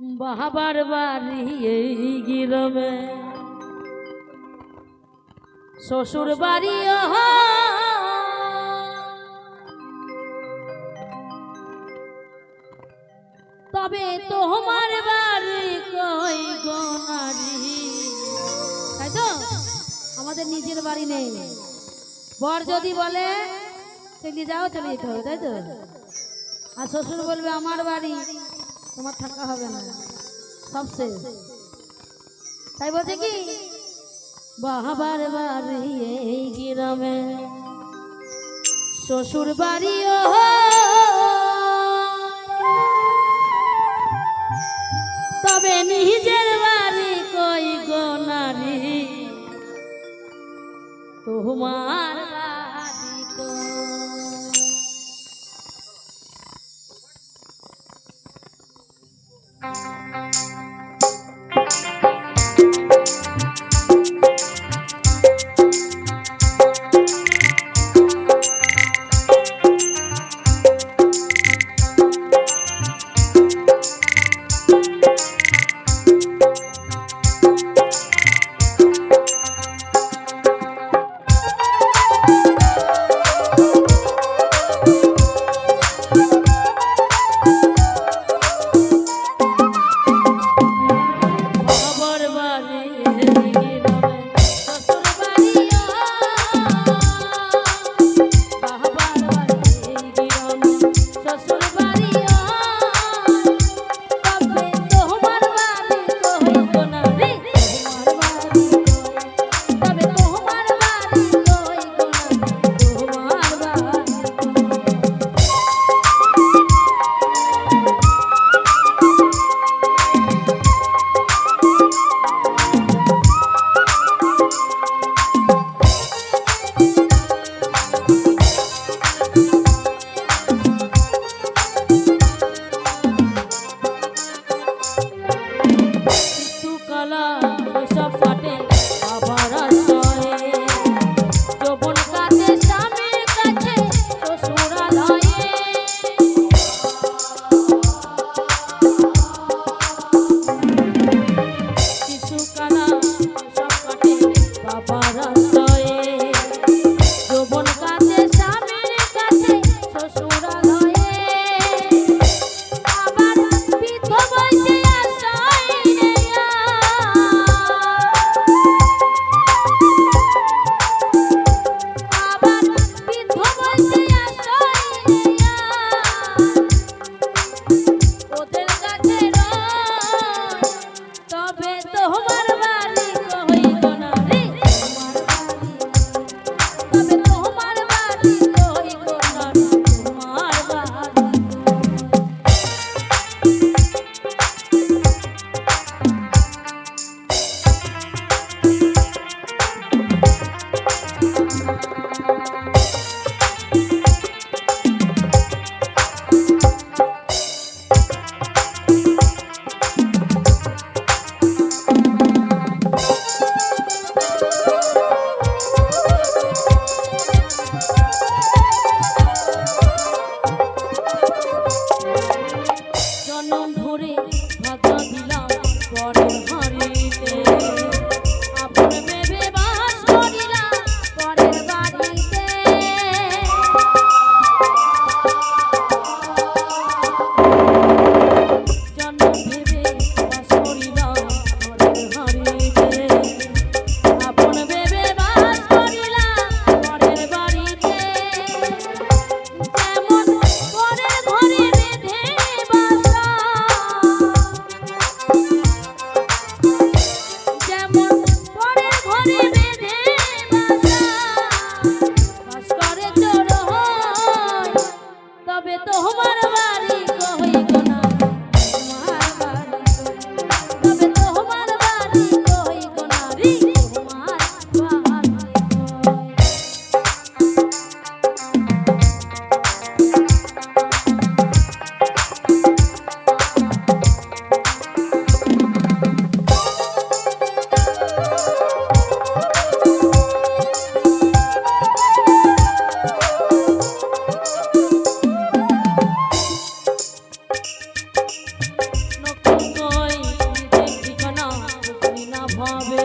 বাহাবার বাড়ি এই গিরমে। শ্বশুর বাড়ি তবে তোমার বাড়ি কই গোনারি তাই তো? আমাদের নিজের বাড়ি নেই। বর যদি বলে, চলে যাও, চলে যেতে হবে তাই তো? আর শ্বশুর বলবে, আমার বাড়ি তোমার থাকা হবে না। সব শেষ। তাই বলছে কি? বাহাবার বাড়ি এই গ্রামে শ্বশুর বাড়িও তবে নিজের বাড়ি কই গো নারী? তোমার বাড়ি হবে